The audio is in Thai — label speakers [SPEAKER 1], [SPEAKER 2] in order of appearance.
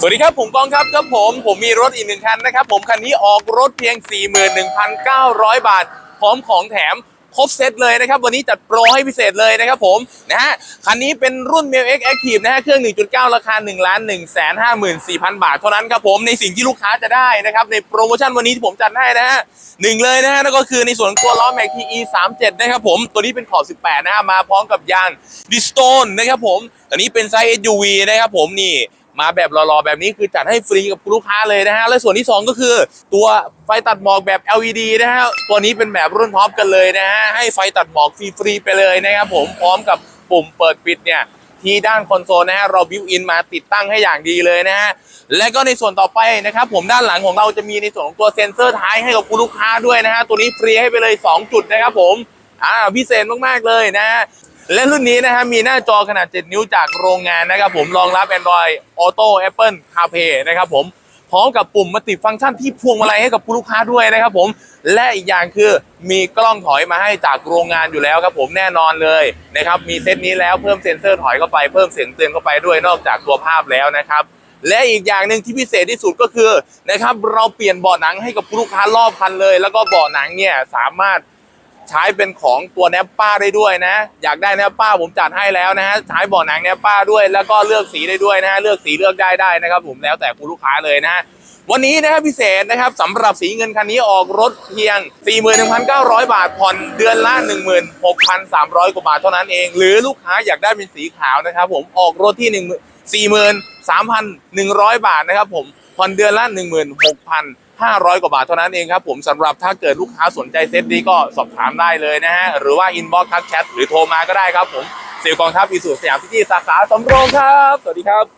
[SPEAKER 1] สวัสดีครับ ผมกองครับครับผมผมมีรถอีกหนึ่งคันนะครับ ผมคันนี้ออกรถเพียง 41,900 บาท พร้อมของแถมครบเซตเลยนะครับ วันนี้จัดโปรให้พิเศษเลยนะครับผมนะฮะคันนี้เป็นรุ่น m a i l X Active นะฮะเครื่อง 1.9 ราคา 1 1 5 4 0 0 0 บาท เท่านั้นครับผมในสิ่งที่ลูกค้าจะได้นะครับ ในโปรโมชั่นวันนี้ที่ผมจัดให้นะฮะหนึ่งเลยนะฮะนั่นก็คือในส่วนของตัวล้อ Mac TE 37นะครับผมตัวนี้เป็นขอบ 18 นะฮะมาพร้อมกับยางดิสโตนนะครับผมตัวนี้เป็นไซส์ SUV นะครับผมนี่ มาแบบหล่อๆแบบนี้คือจัดให้ฟรีกับลูกค้าเลยนะฮะ และส่วนที่ 2 ก็คือ ตัวไฟตัดหมอกแบบ LED นะฮะ ตัวนี้เป็นแบบรุ่นท็อปกันเลยนะฮะ ให้ไฟตัดหมอกฟรีๆไปเลยนะครับผม พร้อมกับปุ่มเปิดปิดเนี่ยที่ด้านคอนโซลนะฮะเราบิวอินมาติดตั้งให้อย่างดีเลยนะฮะและก็ในส่วนต่อไปนะครับ ผมด้านหลังของเราจะมีในส่วนของตัวเซ็นเซอร์ท้ายให้กับคุณลูกค้าด้วยนะฮะตัวนี้ฟรีให้ไปเลย 2 จุดนะครับผมอ่าพิเศษมากๆเลยนะฮะ และรุ่นนี้นะฮะมีหน้าจอขนาด 7 นิ้วจากโรงงานนะครับผมรองรับ Android Auto Apple CarPlay นะครับผมพร้อมกับปุ่มมัลติฟังก์ชันที่พวงมาลัยให้กับผู้ลูกค้าด้วยนะครับผมและอีกอย่างคือมีกล้องถอยมาให้จากโรงงานอยู่แล้วครับผมแน่นอนเลยนะครับมีเซตนี้แล้วเพิ่มเซ็นเซอร์ถอยเข้าไปเพิ่มเสียงเตือนเข้าไปด้วยนอกจากตัวภาพแล้วนะครับและอีกอย่างหนึ่งที่พิเศษที่สุดก็คือนะครับเราเปลี่ยนเบาะหนังให้กับผู้ลูกค้ารอบคันเลย แล้วก็เบาะหนังเนี่ยสามารถ ใช้เป็นของตัวแนปป้าได้ด้วยนะ อยากได้แนปป้าผมจัดให้แล้วนะฮะใช้เบาะหนังแนปป้าด้วย แล้วก็เลือกสีได้ด้วยนะฮะเลือกสีเลือกได้ได้นะครับ ผมแล้วแต่คุณลูกค้าเลยนะฮะวันนี้นะครับพิเศษนะครับสำหรับสีเงินคันนี้ออกรถเพียง 41,900 บาทผ่อนเดือนละ 16,300 กว่าบาทเท่านั้นเอง หรือลูกค้าอยากได้เป็นสีขาวนะครับ ผมออกรถที่1 43,100 บาทนะครับ ผมผ่อนเดือนละ 500 กว่าบาทเท่านั้นเองครับผมสำหรับถ้าเกิดลูกค้าสนใจเซตนี้ก็สอบถามได้เลยนะฮะหรือว่าอินบ็อกซ์ทักแชทหรือโทรมาก็ได้ครับผมเซลกองทัพอีสุสยามพิธีสาขาสำโรงครับ สวัสดีครับ